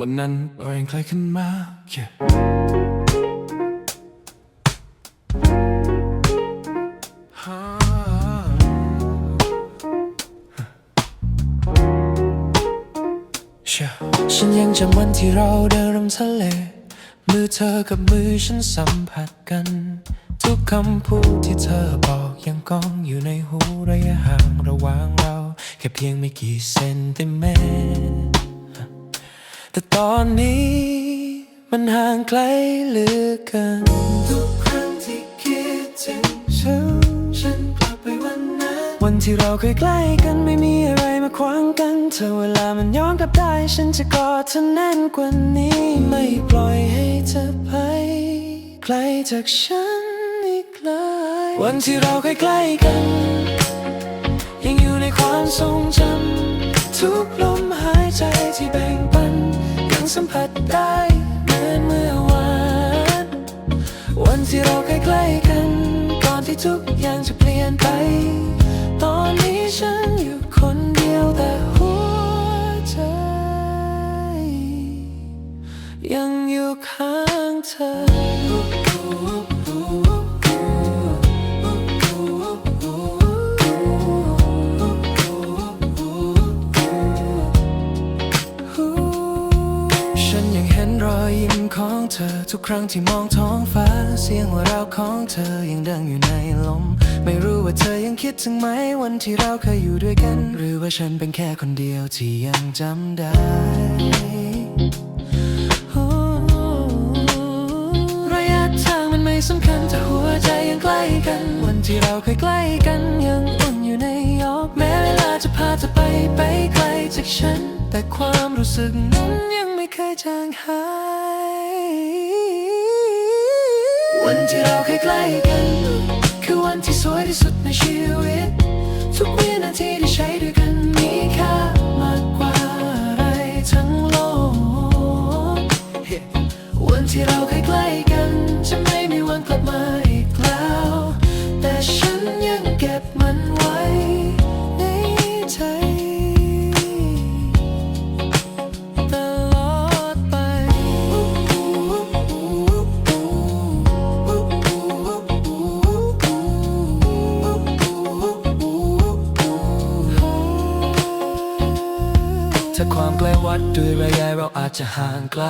วันนั้นเราเองใครขึ้นมา yeah. ฉันยังจำวันที่เราเดินริมทะเล มือเธอกับมือฉันสัมผัสกัน ทุกคำพูดที่เธอบอกยังก้องอยู่ในหูระยะห่างระหว่างเรา แค่เพียงไม่กี่เซนติเมตร แต่ตอนนี้มันห่างไกลเหลือเกินทุกครั้งที่คิดถึงฉันฉันกลับไปวันนั้นวันที่เราเคยใกล้กันไม่มีอะไรมาขวางกัน เธอเวลามันย้อนกลับได้ ฉันจะกอดเธอแน่นกว่านี้ ไม่ปล่อยให้เธอไปไกลจากฉันอีกเลยวันที่เราเคยใกล้กัน ยังอยู่ในความทรงจำทุกลมหายใจที่แบ่งปันยัง สัมผัสได้เหมือนเมื่อวาน วันที่เราใกล้ๆกัน ก่อนที่ทุกอย่างจะเปลี่ยนไป ตอนนี้ฉันอยู่คนเดียวแต่หัวใจ ยังอยู่ข้างเธอ อยยิ้มของเธอ ทุกครั้งที่มองท้องฟ้า เสียงหัวเราของเธอยังดังอยู่ในลม ไม่รู้ว่าเธอยังคิดถึงไหมวันที่เราเคยอยู่ด้วยกัน หรือว่าฉันเป็นแค่คนเดียวที่ยังจำได้ระยะทางมันไม่สำคัญแต่หัวใจยังใกล้กัน วันที่เราเคยใกล้กันยังอุ่นอยู่ในอ้อมแม้เวลาจะพาเธอไปไปไกลจากฉัน แต่ความรู้สึกนั้นยัง เคยจางหาย วันที่เราเคยใกล้กัน คือวันที่สวยที่สุดในชีวิต ทุกวินาทีที่ใช้ด้วยกันมีค่า ถ้าความใกล้วัดด้วยระยะเราอาจจะห่างไกล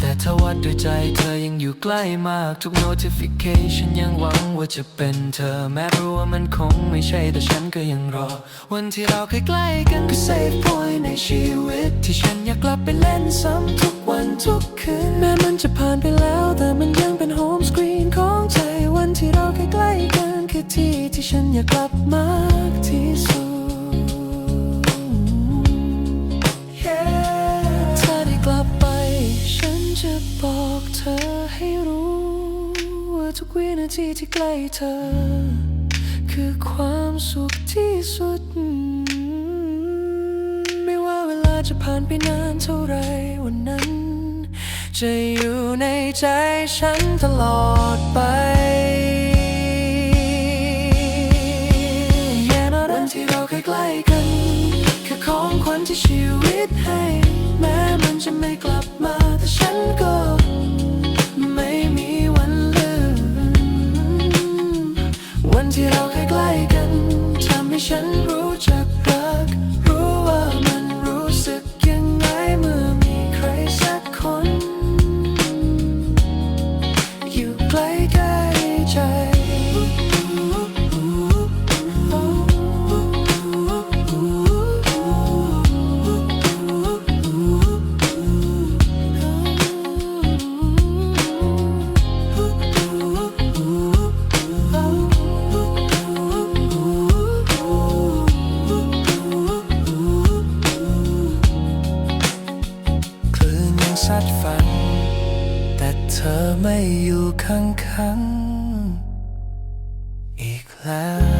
แต่ถ้าวัดด้วยใจเธอยังอยู่ใกล้มาก ทุก notification ยังหวังว่าจะเป็นเธอ แม้รู้ว่ามันคงไม่ใช่แต่ฉันก็ยังรอ วันที่เราเคยใกล้กันคือ safe point ในชีวิต ที่ฉันอยากกลับไปเล่นซ้ำทุกวันทุกคืน แม้มันจะผ่านไปแล้วแต่มันยังเป็น home screen ของใจ วันที่เราเคยใกล้กันคือที่ที่ฉันอยากกลับมากที่สุด วินาทีที่ใกล้เธอ คือความสุขที่สุด ไม่ว่าเวลาจะผ่านไปนานเท่าไรวันนั้น จะอยู่ในใจฉันตลอดไปวันที่เราเคยใกล้กัน คือของขวัญที่ชีวิตให้ แม้มันจะไม่กล ที่เราเคยใกล้กันทำให้ฉันรู้ ซัดฝัน แต่เธอไม่อยู่ข้างๆอีกแล้ว